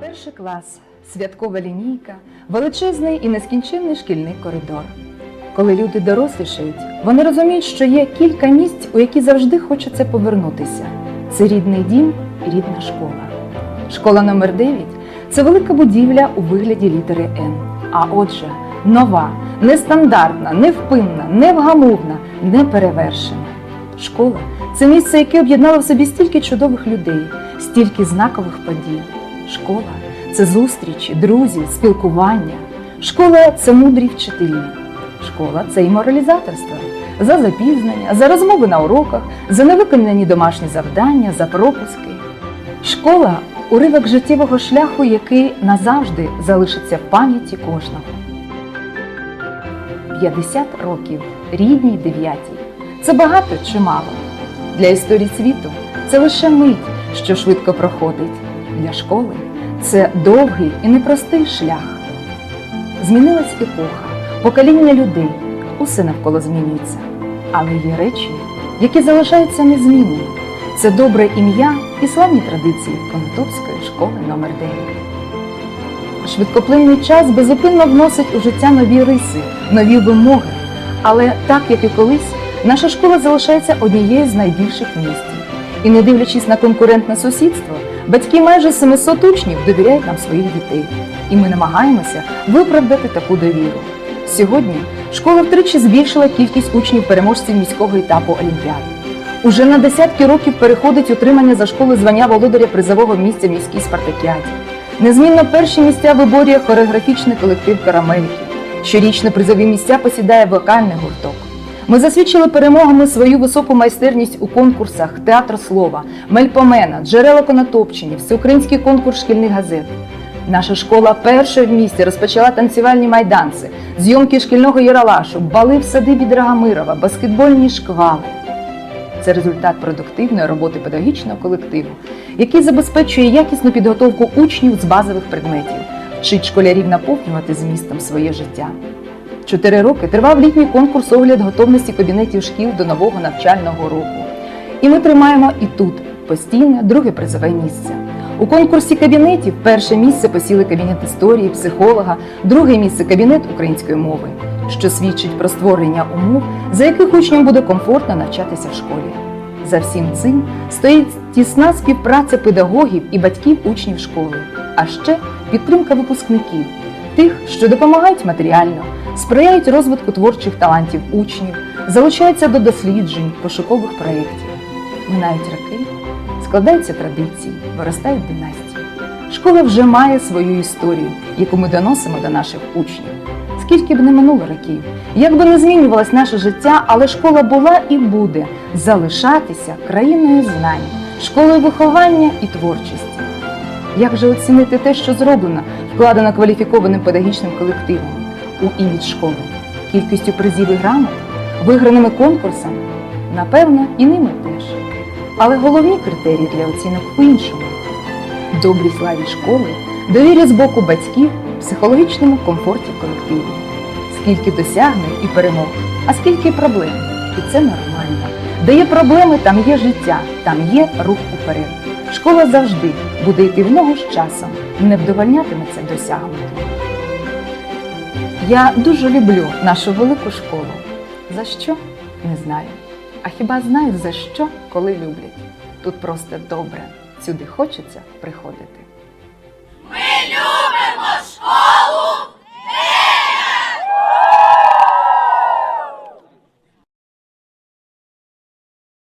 Перший клас, святкова лінійка, величезний і нескінченний шкільний коридор. Коли люди дорослішають, вони розуміють, що є кілька місць, у які завжди хочеться повернутися. Це рідний дім і рідна школа. Школа номер 9 це велика будівля у вигляді літери Н. А отже, нова, нестандартна, невпинна, невгамовна, неперевершена. Школа це місце, яке об'єднало в собі стільки чудових людей, стільки знакових подій. Школа це зустрічі, друзі, спілкування. Школа це мудрі вчителі. Школа це і моралізаторство. За запізнення, за розмови на уроках, за невиконані домашні завдання, за пропуски. Школа уривок життєвого шляху, який назавжди залишиться в пам'яті кожного. 50 років рідній дев'ятій. Це багато чи мало? Для історії світу це лише мить, що швидко проходить. Для школи це довгий і непростий шлях. Змінилась епоха, покоління людей, усе навколо змінюється. Але є речі, які залишаються незмінними. Це добре ім'я і славні традиції Конотопської школи номер 9 Швидкоплинний час безупинно вносить у життя нові риси, нові вимоги. Але так як і колись, наша школа залишається однією з найбільших в місті. І не дивлячись на конкурентне сусідство, батьки майже 700 учнів довіряють нам своїх дітей. І ми намагаємося виправдати таку довіру. Сьогодні школа втричі збільшила кількість учнів переможців міського етапу Олімпіади. Уже на десятки років переходить утримання за школи звання володаря призового місця міській спартакіаді. Незмінно перші місця виборює хореографічний колектив Карамельки. Щорічно призові місця посідає вокальний гурток. Ми засвідчили перемогами свою високу майстерність у конкурсах Театр слова, Мельпомена, Джерела Конотопчині, Всеукраїнський конкурс шкільних газет. Наша школа перша в місті розпочала танцювальні майданці, зйомки шкільного яралашу, бали в садибі Драгомирова, баскетбольні шквали. Це результат продуктивної роботи педагогічного колективу, який забезпечує якісну підготовку учнів з базових предметів, вчить школярів наповнювати змістом своє життя. Чотири роки тривав літній конкурс огляд готовності кабінетів шкіл до нового навчального року. І ми тримаємо і тут постійне друге призове місце. У конкурсі кабінетів перше місце посіли кабінет історії, психолога, друге місце кабінет української мови, що свідчить про створення умов, за яких учням буде комфортно навчатися в школі. За всім цим стоїть тісна співпраця педагогів і батьків учнів школи, а ще підтримка випускників, тих, що допомагають матеріально, сприяють розвитку творчих талантів учнів, залучаються до досліджень, пошукових проєктів. Минають роки, складаються традиції, виростають династії. Школа вже має свою історію, яку ми доносимо до наших учнів. Скільки б не минуло років, як би не змінювалось наше життя, але школа була і буде залишатися країною знань, школою виховання і творчості. Як же оцінити те, що зроблено, вкладено кваліфікованим педагогічним колективом у імідж школи, кількістю призів і грамот, виграними конкурсами? Напевно, і ними теж. Але головні критерії для оцінок в іншому добрій славі школи, довірі з боку батьків, психологічному комфорті в колективі. Скільки досягнень і перемог, а скільки проблем. І це нормально. Де є проблеми, там є життя, там є рух уперед. Школа завжди буде йти в ногу з часом, не вдовольнятиметься досягнути. Я дуже люблю нашу велику школу. За що? Не знаю. А хіба знають за що, коли люблять? Тут просто добре. Сюди хочеться приходити.